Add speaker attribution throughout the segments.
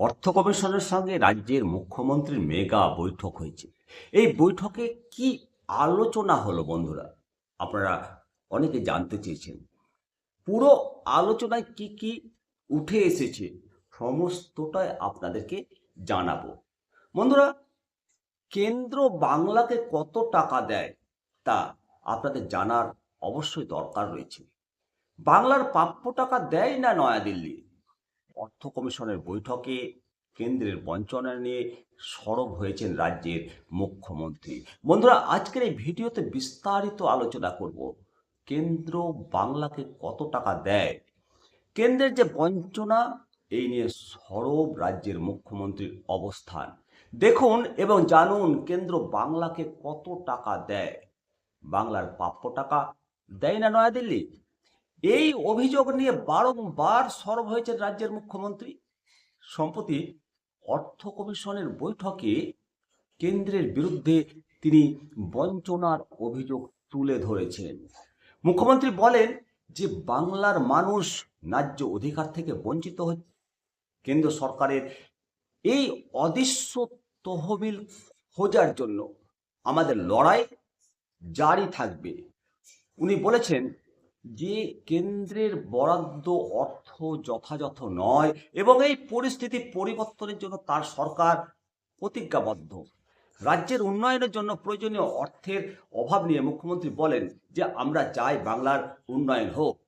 Speaker 1: অর্থ কমিশনের সঙ্গে রাজ্যের মুখ্যমন্ত্রীর মেগা বৈঠক হয়েছে। এই বৈঠকে কি আলোচনা হলো বন্ধুরা? আপনারা অনেকে জানতে চেয়েছেন। পুরো আলোচনায় কি কি উঠে এসেছে সমস্তটাই আপনাদেরকে জানাব। বন্ধুরা, কেন্দ্র বাংলাকে কত টাকা দেয় তা আপনাদের জানার অবশ্যই দরকার রয়েছে। বাংলার প্রাপ্য টাকা দেয় না নয়াদিল্লি? অর্থ কমিশনের বৈঠকে কেন্দ্রের বঞ্চনা নিয়ে সরব হয়েছেন রাজ্যের মুখ্যমন্ত্রী। বন্ধুরা, আজকের এই ভিডিওতে বিস্তারিত আলোচনা করব। কেন্দ্র বাংলাকে কত টাকা দেয়? কেন্দ্রের যে বঞ্চনা, এই নিয়ে সরব রাজ্যের মুখ্যমন্ত্রীর অবস্থান। দেখুন এবং জানুন কেন্দ্র বাংলাকে কত টাকা দেয়। বাংলার প্রাপ্য টাকা দেয় না নয়াদিল্লি? এই অভিযোগ নিয়ে বারংবার সরব হয়েছেন রাজ্যের মুখ্যমন্ত্রী। সম্প্রতি অর্থ কমিশনের বৈঠকে কেন্দ্রের বিরুদ্ধে তিনি বঞ্চনার অভিযোগ তুলে ধরেছেন। মুখ্যমন্ত্রী বলেন যে, বাংলার মানুষ ন্যায্য অধিকার থেকে বঞ্চিত হচ্ছে কেন্দ্র সরকারের এই অদৃশ্য তহবিল খোঁজার জন্য আমাদের লড়াই জারি থাকবে। উনি বলেছেন যে কেন্দ্রের বরাদ্দ অর্থ যথাযথ নয় এবং এই পরিস্থিতি পরিবর্তনের জন্য তার সরকার প্রতিজ্ঞাবদ্ধ। রাজ্যের উন্নয়নের জন্য প্রয়োজনীয় অর্থের অভাব নিয়ে মুখ্যমন্ত্রী বলেন যে, আমরা চাই বাংলার উন্নয়ন হোক।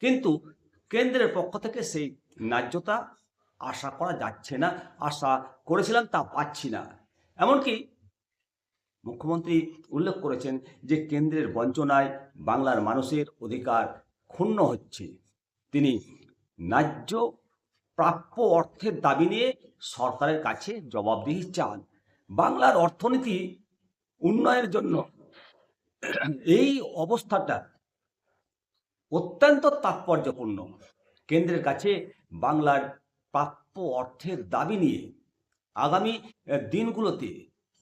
Speaker 1: কিন্তু কেন্দ্রের পক্ষ থেকে সেই ন্যায্যতা আশা করা যাচ্ছে না, আশা করেছিলাম তা পাচ্ছি না। এমনকি মুখ্যমন্ত্রী উল্লেখ করেছেন যে কেন্দ্রের বঞ্চনায় বাংলার মানুষের অধিকার ক্ষুণ্ণ হচ্ছে। তিনি ন্যায্য প্রাপ্য অর্থের দাবি নিয়ে সরকারের কাছে জবাবদিহি চান। বাংলার অর্থনীতি উন্নয়নের জন্য এই অবস্থাটা অত্যন্ত তাৎপর্যপূর্ণ। কেন্দ্রের কাছে বাংলার প্রাপ্য অর্থের দাবি নিয়ে আগামী দিনগুলোতে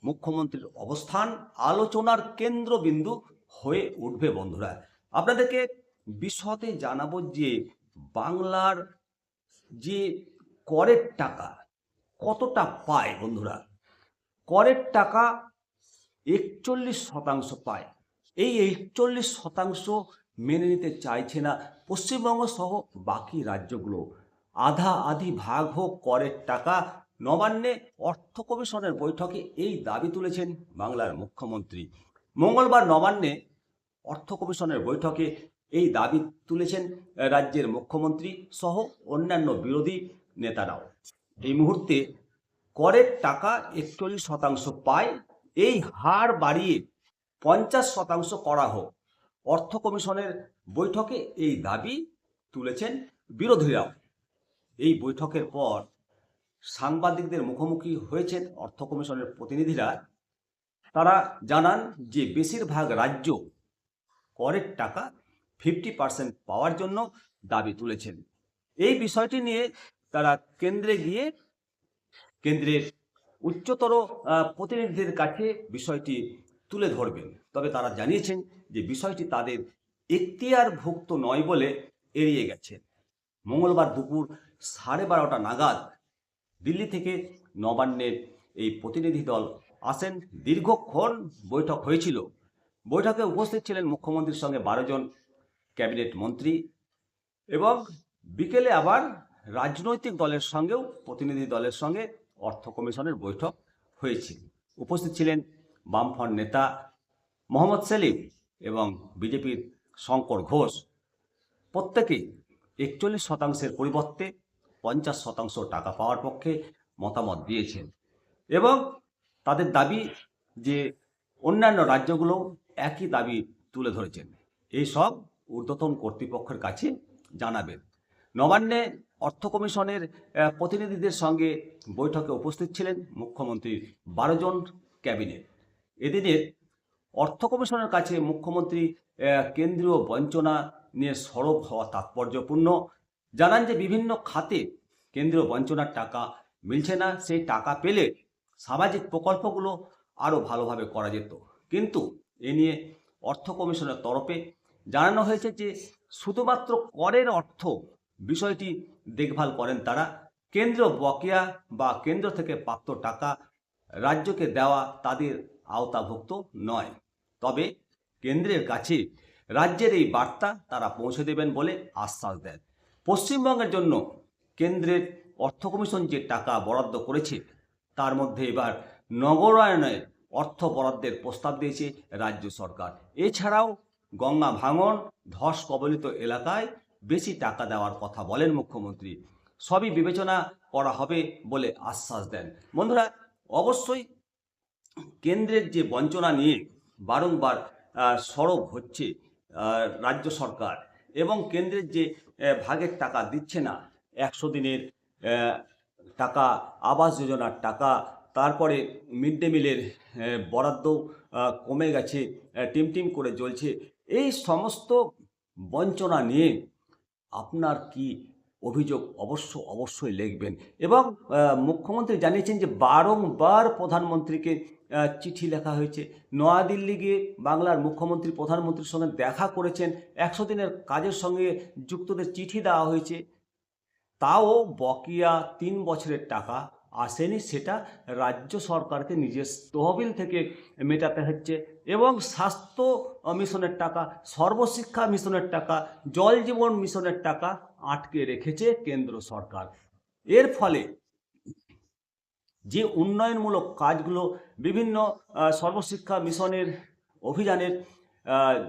Speaker 1: মুখ্যমন্ত্রীর অবস্থান, আলোচনার কেন্দ্রবিন্দু হয়ে উঠবে বন্ধুরা। আপনাদেরকে বিশদে জানাব যে বাংলার যে করের টাকা, কতটা পায় বন্ধুরা? করের টাকা একচল্লিশ শতাংশ পায়। এই একচল্লিশ শতাংশ মেনে নিতে চাইছে না পশ্চিমবঙ্গ সহ বাকি রাজ্যগুলো। আধা আধি ভাগ হোক করের টাকা নবান্নে অর্থ কমিশনের বৈঠকে এই দাবি তুলেছেন বাংলার মুখ্যমন্ত্রী। মঙ্গলবার নবান্নে অর্থ কমিশনের বৈঠকে এই দাবি তুলেছেন রাজ্যের মুখ্যমন্ত্রী সহ অন্যান্য বিরোধী নেতারাও। এই মুহূর্তে করের টাকা একচল্লিশ শতাংশ পায়, এই হার বাড়িয়ে পঞ্চাশ শতাংশ করা হোক। অর্থ কমিশনের বৈঠকে এই দাবি তুলেছেন বিরোধীরাও। এই বৈঠকের পর সাংবাদিকদের মুখোমুখি হয়েছেন অর্থ কমিশনের প্রতিনিধিরা। তারা জানান যে বেশিরভাগ রাজ্য করের টাকা ফিফটি পার্সেন্ট পাওয়ার জন্য দাবি তুলেছেন। এই বিষয়টি নিয়ে তারা কেন্দ্রে গিয়ে কেন্দ্রের উচ্চতর প্রতিনিধিদের কাছে বিষয়টি তুলে ধরবেন। তবে তারা জানিয়েছেন যে বিষয়টি তাদের এখতিয়ারভুক্ত নয় বলে এড়িয়ে গেছেন মঙ্গলবার দুপুর সাড়ে বারোটা নাগাদ দিল্লি থেকে নবান্নের এই প্রতিনিধি দল আসেন। দীর্ঘক্ষণ বৈঠক হয়েছিল। বৈঠকে উপস্থিত ছিলেন মুখ্যমন্ত্রীর সঙ্গে বারো জন ক্যাবিনেট মন্ত্রী এবং বিকেলে আবার রাজনৈতিক দলের সঙ্গেও, প্রতিনিধি দলের সঙ্গে অর্থ কমিশনের বৈঠক হয়েছে। উপস্থিত ছিলেন বামফ্রন্ট নেতা মোহাম্মদ সেলিম এবং বিজেপির শঙ্কর ঘোষ। প্রত্যেকেই একচল্লিশ শতাংশের পরিবর্তে পঞ্চাশ শতাংশ টাকা পাওয়ার পক্ষে মতামত দিয়েছেন। এবং তাদের দাবি যে অন্যান্য রাজ্যগুলো একই দাবি তুলে ধরেছেন। এই সব ঊর্ধ্বতন কর্তৃপক্ষের কাছে জানাবেন। নবান্নে অর্থ কমিশনের প্রতিনিধিদের সঙ্গে বৈঠকে উপস্থিত ছিলেন মুখ্যমন্ত্রীর বারো জন ক্যাবিনেট। এদিনের অর্থ কমিশনের কাছে মুখ্যমন্ত্রী কেন্দ্রীয় বঞ্চনা নিয়ে সরব হওয়া তাৎপর্যপূর্ণ। জানান যে বিভিন্ন খাতে কেন্দ্রীয় বঞ্চনার টাকা মিলছে না, সেই টাকা পেলে সামাজিক প্রকল্পগুলো আরও ভালোভাবে করা যেত। কিন্তু এ নিয়ে অর্থ কমিশনের তরফে জানানো হয়েছে যে শুধুমাত্র করের অর্থ বিষয়টি দেখভাল করেন তারা। কেন্দ্র বকেয়া বা কেন্দ্র থেকে প্রাপ্ত টাকা রাজ্যকে দেওয়া তাদের আওতাভুক্ত নয়। তবে কেন্দ্রের কাছে রাজ্যের এই বার্তা তারা পৌঁছে দেবেন বলে আশ্বাস দেন। পশ্চিমবঙ্গের জন্য কেন্দ্রের অর্থ কমিশন যে টাকা বরাদ্দ করেছে, তার মধ্যে এবার নগরায়নের অর্থ বরাদ্দের প্রস্তাব দিয়েছে রাজ্য সরকার। এছাড়াও গঙ্গা ভাঙন, ধস কবলিত এলাকায় বেশি টাকা দেওয়ার কথা বলেন মুখ্যমন্ত্রী। সবই বিবেচনা করা হবে বলে আশ্বাস দেন। বন্ধুরা, অবশ্যই কেন্দ্রের যে বঞ্চনা নিয়ে বারংবার সরব হচ্ছে রাজ্য সরকার। এবং কেন্দ্রের যে ভাগের টাকা দিচ্ছে না একশো দিনের টাকা আবাস যোজনার টাকা তারপরে মিড ডে মিলের বরাদ্দ কমে গেছে আহ, টিম টিম করে জ্বলছে এই সমস্ত বঞ্চনা নিয়ে আপনার কি অভিযোগ অবশ্য অবশ্যই লিখবেন। এবং মুখ্যমন্ত্রী জানিয়েছেন যে বারংবার প্রধানমন্ত্রীকে চিঠি লেখা হয়েছে। নয়াদিল্লি গিয়ে বাংলার মুখ্যমন্ত্রী, প্রধানমন্ত্রীর সঙ্গে দেখা করেছেন। একশো দিনের কাজের সঙ্গে যুক্তদের চিঠি দেওয়া হয়েছে। তাও বকেয়া তিন বছরের টাকা আসেনি, সেটা রাজ্য সরকারকে নিজের তহবিল থেকে মেটাতে হচ্ছে এবং স্বাস্থ্য মিশনের টাকা, সর্বশিক্ষা মিশনের টাকা, জল জীবন মিশনের টাকা আটকে রেখেছে কেন্দ্র সরকার। এর ফলে যে উন্নয়নমূলক কাজগুলো বিভিন্ন সর্বশিক্ষা মিশনের অভিযানের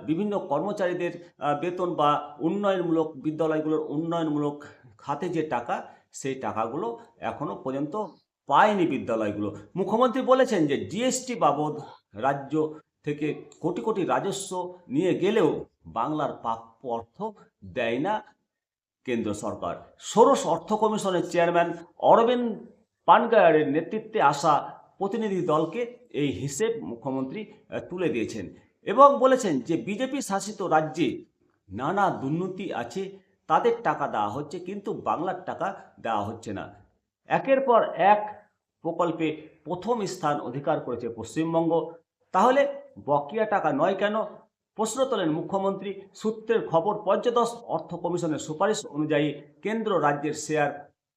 Speaker 1: বিভিন্ন কর্মচারীদের বেতন বা উন্নয়নমূলক বিদ্যালয়গুলোর উন্নয়নমূলক খাতে যে টাকা, সেই টাকাগুলো এখনও পর্যন্ত পায়নি বিদ্যালয়গুলো। মুখ্যমন্ত্রী বলেছেন যে জিএসটি বাবদ রাজ্য থেকে কোটি কোটি রাজস্ব নিয়ে গেলেও বাংলার প্রাপ্য অর্থ দেয় না কেন্দ্র সরকার। ষোড়শ অর্থ কমিশনের চেয়ারম্যান অরবিন্দ পানগায়ারের নেতৃত্বে আসা প্রতিনিধি দলকে এই হিসেব মুখ্যমন্ত্রী তুলে দিয়েছেন এবং বলেছেন যে বিজেপি শাসিত রাজ্যে নানা দুর্নীতি আছে, তাদের টাকা দেওয়া হচ্ছে কিন্তু বাংলার টাকা দেওয়া হচ্ছে না। একের পর এক প্রকল্পে প্রথম স্থান অধিকার করেছে পশ্চিমবঙ্গ। তাহলে বকেয়া টাকা নয় কেন? প্রশ্ন তোলেন মুখ্যমন্ত্রী, সূত্রের খবর পঞ্চদশ অর্থ কমিশনের সুপারিশ অনুযায়ী কেন্দ্র রাজ্যের share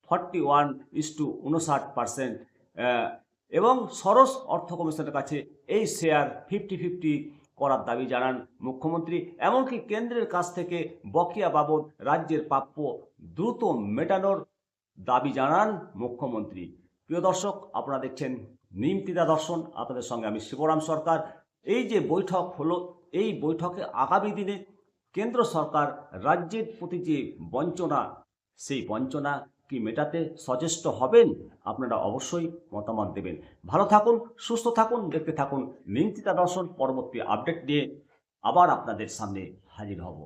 Speaker 1: forty one is to উনষাট পার্সেন্ট এবং সরস অর্থ কমিশনের কাছে এই শেয়ার ফিফটি ফিফটি করার দাবি জানান মুখ্যমন্ত্রী। এমনকি কেন্দ্রের কাছ থেকে বকেয়া বাবদ রাজ্যের প্রাপ্য দ্রুত মেটানোর দাবি জানান মুখ্যমন্ত্রী। প্রিয় দর্শক, আপনারা দেখছেন নিমতিদা দর্শন। আপনাদের সঙ্গে আমি শিবরাম সরকার। এই যে বৈঠক হলো, এই বৈঠকে আগামী দিনে কেন্দ্র সরকার রাজ্যের প্রতি যে বঞ্চনা, সেই বঞ্চনা কি মেটাতে সচেষ্ট হবেন? আপনারা অবশ্যই মতামত দেবেন। ভালো থাকুন, সুস্থ থাকুন, দেখতে থাকুন নিমতিতা দর্শন পরবর্তী আপডেট নিয়ে আবার আপনাদের সামনে হাজির হব।